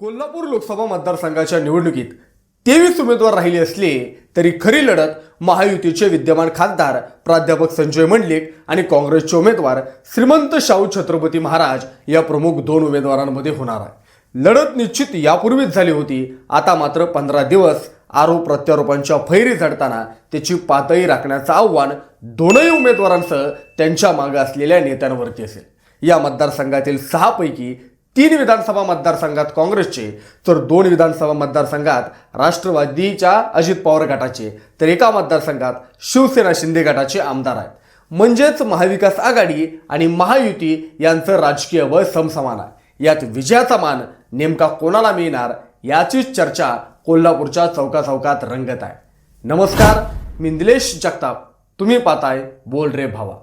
कोल्हापूर लोकसभा मतदारसंघाच्या निवडणुकीत तेवीस उमेदवार राहिले असले तरी खरी लढत महायुतीचे विद्यमान खासदार प्राध्यापक संजय मंडलिक आणि काँग्रेसचे उमेदवार श्रीमंत शाहू छत्रपती महाराज या प्रमुख दोन उमेदवारांमध्ये होणार आहे. लढत निश्चित यापूर्वीच झाली होती. आता मात्र पंधरा दिवस आरोप प्रत्यारोपांच्या फैरी झडताना त्याची पातळी राखण्याचं आव्हान दोनही उमेदवारांसह त्यांच्या मागे असलेल्या नेत्यांवरती असेल. या मतदारसंघातील सहापैकी तीन विधानसभा मतदारसंघात काँग्रेसचे तर दोन विधानसभा मतदारसंघात राष्ट्रवादीच्या अजित पवार गटाचे तर एका मतदारसंघात शिवसेना शिंदे गटाचे आमदार आहेत. म्हणजेच महाविकास आघाडी आणि महायुती यांचं राजकीय बळ समसमान आहे. यात विजयाचा मान नेमका कोणाला मिळणार याचीच चर्चा कोल्हापूरच्या चौका चौकात रंगत आहे. नमस्कार मी निलेश जगताप. तुम्ही पाहताय बोल रे भावा.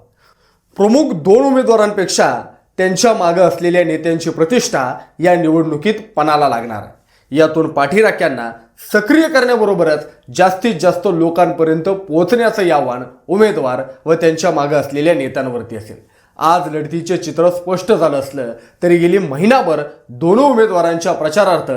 प्रमुख दोन उमेदवारांपेक्षा त्यांच्या मागं असलेल्या नेत्यांची प्रतिष्ठा या निवडणुकीत पणाला लागणार. यातून पाठीराख्यांना सक्रिय करण्याबरोबरच जास्तीत जास्त लोकांपर्यंत पोहोचण्याचं आव्हान उमेदवार व त्यांच्या मागं असलेल्या नेत्यांवरती असेल. आज लढतीचे चित्र स्पष्ट झालं असलं तरी गेली महिनाभर दोन्ही उमेदवारांच्या प्रचारार्थ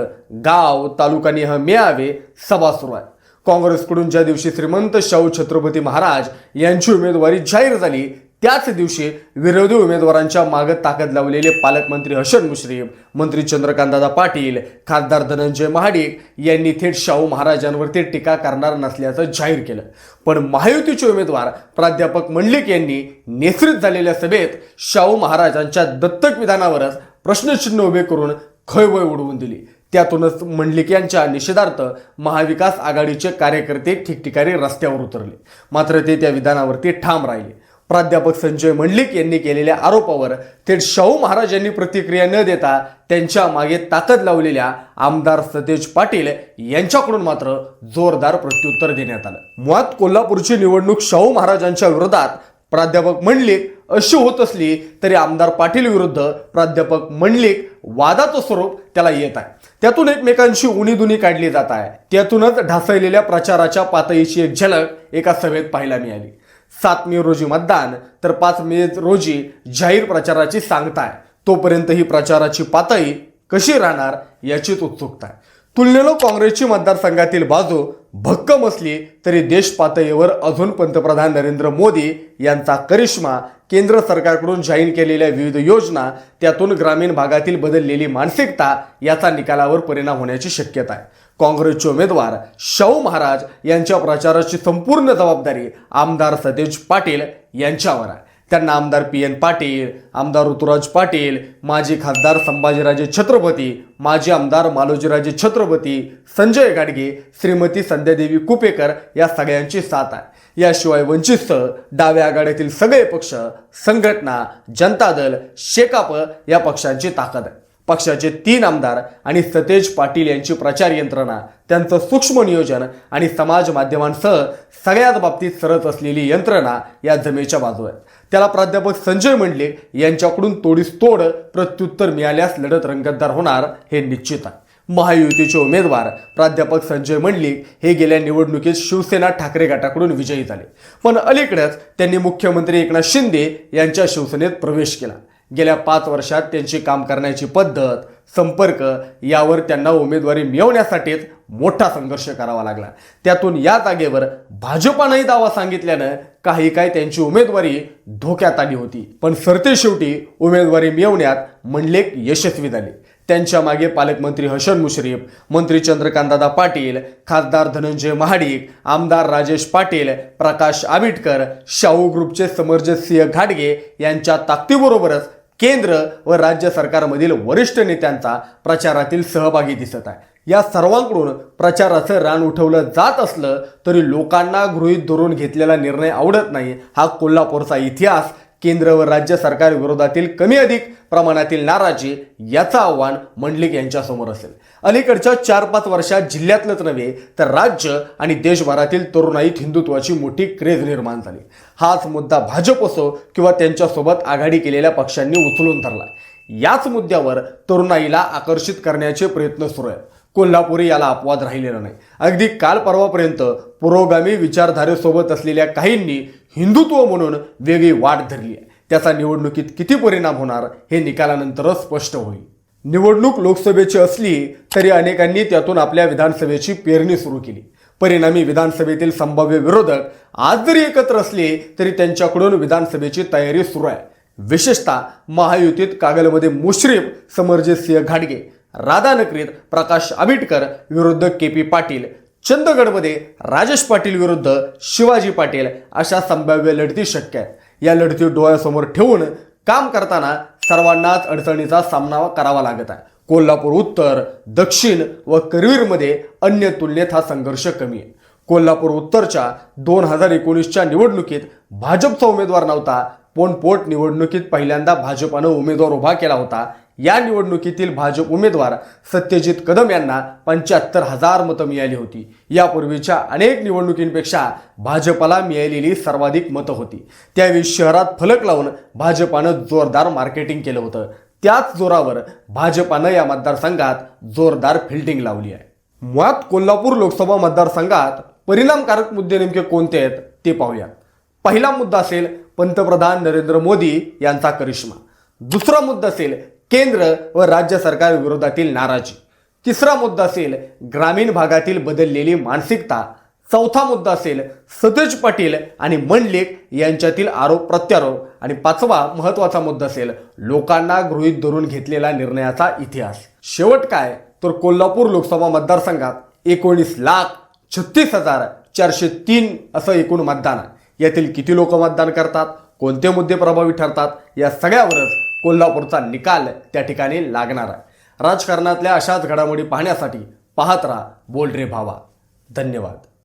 गाव तालुकानिह मेळावे सभा सुरू आहे. काँग्रेसकडून ज्या दिवशी श्रीमंत शाहू छत्रपती महाराज यांची उमेदवारी जाहीर झाली त्याच दिवशी विरोधी उमेदवारांच्या मागे ताकद लावलेले पालकमंत्री हसन मुश्रीफ मंत्री चंद्रकांतदादा पाटील खासदार धनंजय महाडिक यांनी थेट शाहू महाराजांवरती टीका करणार नसल्याचं जाहीर केलं. पण महायुतीचे उमेदवार प्राध्यापक मंडलिक यांनी नेसरीत झालेल्या सभेत शाहू महाराजांच्या दत्तक विधानावरच प्रश्नचिन्ह उभे करून खळबळ उडवून दिली. त्यातूनच मंडलिक यांच्या निषेधार्थ महाविकास आघाडीचे कार्यकर्ते ठिकठिकाणी रस्त्यावर उतरले. मात्र ते त्या विधानावरती ठाम राहिले. प्राध्यापक संजय मंडलिक यांनी केलेल्या आरोपावर थेट शाहू महाराज यांनी प्रतिक्रिया न देता त्यांच्या मागे ताकद लावलेल्या आमदार सतेज पाटील यांच्याकडून मात्र जोरदार प्रत्युत्तर देण्यात आलं. मुळात कोल्हापूरची निवडणूक शाहू महाराजांच्या विरोधात प्राध्यापक मंडलिक अशी होत असली तरी आमदार पाटील विरुद्ध प्राध्यापक मंडलिक वादाचं स्वरूप त्याला येत आहे. त्यातून एकमेकांशी उणीदुनी काढली जात आहे. त्यातूनच ढासळलेल्या प्रचाराच्या पातळीची एक झलक एका सभेत पाहायला मिळाली. सात मे रोजी मतदान. तर पाच मे रोजी जाहीर प्रचाराची सांगताय. तोपर्यंत ही प्रचाराची पातळी कशी राहणार याचीच उत्सुकता आहे. तुलनेनं काँग्रेसची मतदारसंघातील बाजू भक्कम असली तरी देश पातळीवर अजून पंतप्रधान नरेंद्र मोदी यांचा करिश्मा केंद्र सरकारकडून जाहीर केलेल्या विविध योजना त्यातून ग्रामीण भागातील बदललेली मानसिकता याचा निकालावर परिणाम होण्याची शक्यता आहे. काँग्रेसचे उमेदवार शाहू महाराज यांच्या प्रचाराची संपूर्ण जबाबदारी आमदार सतेज पाटील यांच्यावर आहे. त्यांना आमदार पी एन पाटील आमदार ऋतुराज पाटील माजी खासदार संभाजीराजे छत्रपती माजी आमदार मालोजीराजे छत्रपती संजय गाडगे श्रीमती संध्यादेवी कुपेकर या सगळ्यांची साथ आहे. याशिवाय वंचितसह डाव्या आघाड्यातील सगळे पक्ष संघटना जनता दल शेकाप या पक्षांची ताकद आहे. पक्षाचे तीन आमदार आणि सतेज पाटील यांची प्रचार यंत्रणा त्यांचं सूक्ष्म नियोजन आणि समाज माध्यमांसह सगळ्याच बाबतीत सरत असलेली यंत्रणा या जमेच्या बाजू आहेत त्याला प्राध्यापक संजय मंडले यांच्याकडून तोडीस तोड प्रत्युत्तर मिळाल्यास लढत रंगतदार होणार हे निश्चित आहे. महायुतीचे उमेदवार प्राध्यापक संजय मंडलिक हे गेल्या निवडणुकीत शिवसेना ठाकरे गटाकडून विजयी झाले. पण अलीकडेच त्यांनी मुख्यमंत्री एकनाथ शिंदे यांच्या शिवसेनेत प्रवेश केला. गेल्या पाच वर्षात त्यांची काम करण्याची पद्धत संपर्क यावर त्यांना उमेदवारी मिळवण्यासाठीच मोठा संघर्ष करावा लागला. त्यातून या जागेवर भाजपानंही दावा सांगितल्यानं काही काय त्यांची उमेदवारी धोक्यात आली होती. पण सरते शेवटी उमेदवारी मिळवण्यात मंडलेक यशस्वी झाले. त्यांच्या मागे पालकमंत्री हसन मुश्रीफ मंत्री चंद्रकांतदादा पाटील खासदार धनंजय महाडिक आमदार राजेश पाटील प्रकाश आबिटकर शाहू ग्रुपचे समरजित सिंह घाटगे यांच्या ताकदीबरोबरच केंद्र व राज्य सरकारमधील वरिष्ठ नेत्यांचा प्रचारातील सहभागी दिसत आहे. या सर्वांकडून प्रचाराचं रान उठवलं जात असलं तरी लोकांना गृहीत धरून घेतलेला निर्णय आवडत नाही. हा कोल्हापूरचा इतिहास केंद्र व राज्य सरकार विरोधातील कमी अधिक प्रमाणातील नाराजी याचं आव्हान मंडलिक यांच्यासमोर असेल. अलीकडच्या चार पाच वर्षात जिल्ह्यातलंच नव्हे तर राज्य आणि देशभरातील तरुणाईत हिंदुत्वाची मोठी क्रेज निर्माण झाली. हाच मुद्दा भाजप असो किंवा त्यांच्यासोबत आघाडी केलेल्या पक्षांनी उचलून धरला. याच मुद्द्यावर तरुणाईला आकर्षित करण्याचे प्रयत्न सुरू आहेत. कोल्हापुरी याला अपवाद राहिलेला नाही. अगदी काल परवापर्यंत पुरोगामी विचारधारेसोबत असलेल्या काहींनी हिंदुत्व म्हणून वेगळी वाट धरली आहे. त्याचा निवडणुकीत किती परिणाम होणार हे निकालानंतरच स्पष्ट होईल. निवडणूक लोकसभेची असली तरी अनेकांनी त्यातून आपल्या विधानसभेची पेरणी सुरू केली. परिणामी विधानसभेतील संभाव्य विरोधक आज जरी एकत्र असले तरी त्यांच्याकडून विधानसभेची तयारी सुरू आहे. विशेषतः महायुतीत कागलमध्ये मुश्रीफ समरजित सिंह घाडगे राधानगरीत प्रकाश आबिटकर विरुद्ध के पी पाटील. चंदगडमध्ये राजेश पाटील विरुद्ध शिवाजी पाटील अशा संभाव्य लढती शक्य आहेत. या लढती डोळ्यासमोर ठेवून काम करताना सर्वांनाच अडचणीचा सामना करावा लागत आहे. कोल्हापूर उत्तर दक्षिण व करवीरमध्ये अन्य तुलनेत हा संघर्ष कमी आहे. कोल्हापूर उत्तरच्या दोन हजार एकोणीसच्या निवडणुकीत भाजपचा उमेदवार नव्हता पण पोट निवडणुकीत पहिल्यांदा भाजपानं उमेदवार उभा केला होता. या निवडणुकीतील भाजप उमेदवार सत्यजित कदम यांना पंच्याहत्तर हजार मतं मिळाली होती. यापूर्वीच्या अनेक निवडणुकींपेक्षा भाजपाला मिळालेली सर्वाधिक मतं होती. त्यावेळी शहरात फलक लावून भाजपानं जोरदार मार्केटिंग केलं होतं. त्याच जोरावर भाजपानं या मतदारसंघात जोरदार फिल्डिंग लावली आहे. मुळात कोल्हापूर लोकसभा मतदारसंघात परिणामकारक मुद्दे नेमके कोणते आहेत ते पाहूया पहिला मुद्दा असेल पंतप्रधान नरेंद्र मोदी यांचा करिश्मा. दुसरा मुद्दा असेल केंद्र व राज्य सरकार विरोधातील नाराजी. तिसरा मुद्दा असेल ग्रामीण भागातील बदललेली मानसिकता. चौथा मुद्दा असेल सतेज पाटील आणि मंडलिक यांच्यातील आरोप प्रत्यारोप. आणि पाचवा महत्त्वाचा मुद्दा असेल लोकांना गृहीत धरून घेतलेला निर्णयाचा इतिहास. शेवट काय? तर कोल्हापूर लोकसभा मतदारसंघात एकोणीस लाख छत्तीस हजार चारशे तीन असं एकूण मतदान. यातील किती लोक मतदान करतात? कोणते मुद्दे प्रभावी ठरतात? या सगळ्यावरच कोल्हापूरचा निकाल त्या ठिकाणी लागणार आहे. राजकारणातल्या अशाच घडामोडी पाहण्यासाठी पाहत राहा बोल रे भावा. धन्यवाद.